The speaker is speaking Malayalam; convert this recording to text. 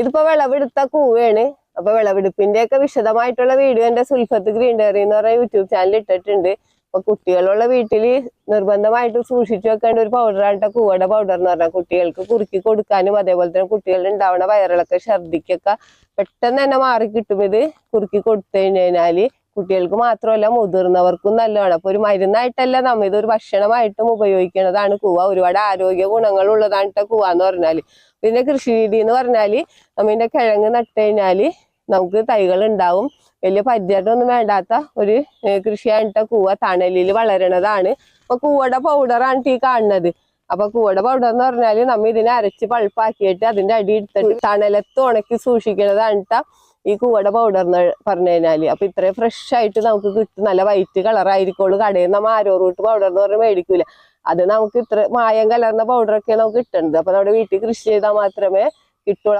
ഇതിപ്പോ വിളവെടുത്ത കൂവയാണ് അപ്പൊ വിളവെടുപ്പിന്റെ ഒക്കെ വിശദമായിട്ടുള്ള വീഡിയോ എന്റെ സുൽഫത്ത് ഗ്രീൻ ഡയറി എന്ന് പറഞ്ഞ യൂട്യൂബ് ചാനൽ ഇട്ടിട്ടുണ്ട്. അപ്പൊ കുട്ടികളുള്ള വീട്ടിൽ നിർബന്ധമായിട്ട് സൂക്ഷിച്ചു വെക്കേണ്ട ഒരു പൗഡറാണ് കൂവയുടെ പൗഡർ എന്ന് പറഞ്ഞാൽ കുട്ടികൾക്ക് കുറുക്കി കൊടുക്കാനും അതേപോലെ തന്നെ കുട്ടികളിൽ ഉണ്ടാവണ വയറിളക്ക ഛർദിക്കൊക്കെ പെട്ടെന്ന് തന്നെ മാറി കിട്ടും ഇത് കുറുക്കി കൊടുത്തു കഴിഞ്ഞാൽ. കുട്ടികൾക്ക് മാത്രമല്ല മുതിർന്നവർക്കും നല്ലതാണ്. അപ്പൊ ഒരു മരുന്നായിട്ടല്ല നമ്മ ഇതൊരു ഭക്ഷണമായിട്ടും ഉപയോഗിക്കുന്നതാണ് കൂവ. ഒരുപാട് ആരോഗ്യ ഗുണങ്ങൾ ഉള്ളതാണ് കൂവ എന്ന് പറഞ്ഞാൽ. പിന്നെ കൃഷി രീതി എന്ന് പറഞ്ഞാൽ നമ്മിന്റെ കിഴങ്ങ് നട്ട് കഴിഞ്ഞാൽ നമുക്ക് തൈകൾ ഉണ്ടാവും. വലിയ പരിചയമായിട്ടൊന്നും വേണ്ടാത്ത ഒരു കൃഷിയായിട്ട കൂവ. തണലിൽ വളരണതാണ്. അപ്പൊ കൂവയുടെ പൗഡറാണ് ഈ കാണുന്നത്. അപ്പൊ കൂവയുടെ പൗഡർ എന്ന് പറഞ്ഞാൽ നമ്മ ഇതിനെ അരച്ച് പൾപ്പാക്കിയിട്ട് അതിന്റെ അടി എടുത്തിട്ട് തണലത്ത് ഉണക്കി സൂക്ഷിക്കുന്നതാണ് ട്ടാ ഈ കൂവട പൗഡർ എന്ന് പറഞ്ഞു കഴിഞ്ഞാൽ. അപ്പൊ ഇത്രയും ഫ്രഷ് ആയിട്ട് നമുക്ക് കിട്ടും. നല്ല വൈറ്റ് കളർ ആയിരിക്കുള്ളൂ. കടയിൽ നിന്ന് ആരോ റൂട്ട് പൗഡർ എന്ന് പറഞ്ഞാൽ മേടിക്കൂല. അത് നമുക്ക് ഇത്ര മായം കലർന്ന പൗഡർ ഒക്കെ നമുക്ക് കിട്ടുന്നത് അപ്പൊ നമ്മുടെ വീട്ടിൽ കൃഷി ചെയ്താൽ മാത്രമേ കിട്ടുള്ളൂ